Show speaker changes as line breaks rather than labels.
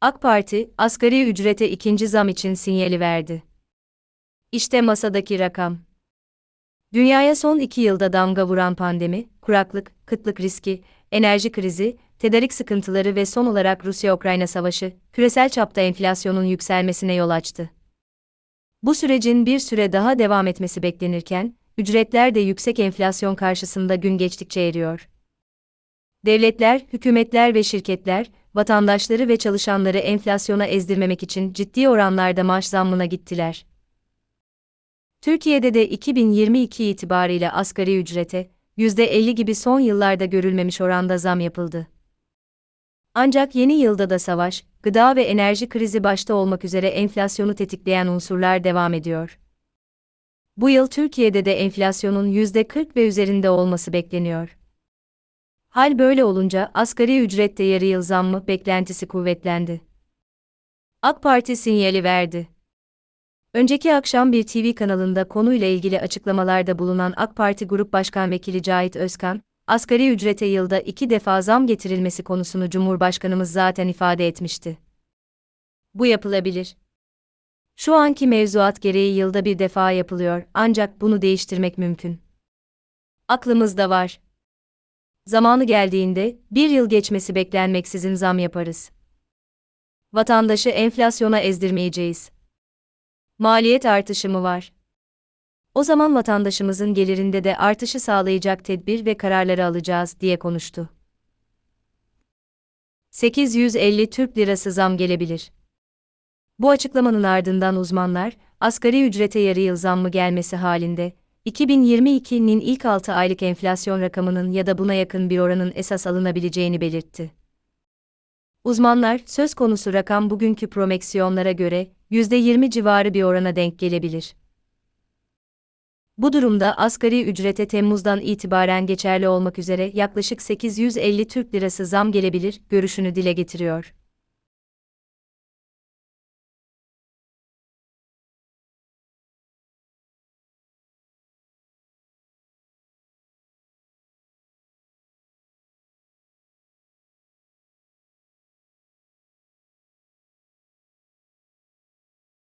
AK Parti, asgari ücrete ikinci zam için sinyali verdi. İşte masadaki rakam. Dünyaya son iki yılda damga vuran pandemi, kuraklık, kıtlık riski, enerji krizi, tedarik sıkıntıları ve son olarak Rusya-Ukrayna savaşı, küresel çapta enflasyonun yükselmesine yol açtı. Bu sürecin bir süre daha devam etmesi beklenirken, ücretler de yüksek enflasyon karşısında gün geçtikçe eriyor. Devletler, hükümetler ve şirketler, vatandaşları ve çalışanları enflasyona ezdirmemek için ciddi oranlarda maaş zammına gittiler. Türkiye'de de 2022 itibariyle asgari ücrete, %50 gibi son yıllarda görülmemiş oranda zam yapıldı. Ancak yeni yılda da savaş, gıda ve enerji krizi başta olmak üzere enflasyonu tetikleyen unsurlar devam ediyor. Bu yıl Türkiye'de de enflasyonun %40 ve üzerinde olması bekleniyor. Hal böyle olunca asgari ücrette yarı yıl zammı beklentisi kuvvetlendi. AK Parti sinyali verdi. Önceki akşam bir TV kanalında konuyla ilgili açıklamalarda bulunan AK Parti Grup Başkan Vekili Cahit Özkan, asgari ücrete yılda iki defa zam getirilmesi konusunu Cumhurbaşkanımız zaten ifade etmişti. Bu yapılabilir. Şu anki mevzuat gereği yılda bir defa yapılıyor ancak bunu değiştirmek mümkün. Aklımızda var. Zamanı geldiğinde, bir yıl geçmesi beklenmeksizin zam yaparız. Vatandaşı enflasyona ezdirmeyeceğiz. Maliyet artışı mı var? O zaman vatandaşımızın gelirinde de artışı sağlayacak tedbir ve kararları alacağız diye konuştu. 850 Türk Lirası zam gelebilir. Bu açıklamanın ardından uzmanlar, asgari ücrete yarı yıl zammı gelmesi halinde, 2022'nin ilk 6 aylık enflasyon rakamının ya da buna yakın bir oranın esas alınabileceğini belirtti. Uzmanlar, söz konusu rakam bugünkü promeksiyonlara göre %20 civarı bir orana denk gelebilir. Bu durumda asgari ücrete Temmuz'dan itibaren geçerli olmak üzere yaklaşık 850 Türk Lirası zam gelebilir görüşünü dile getiriyor.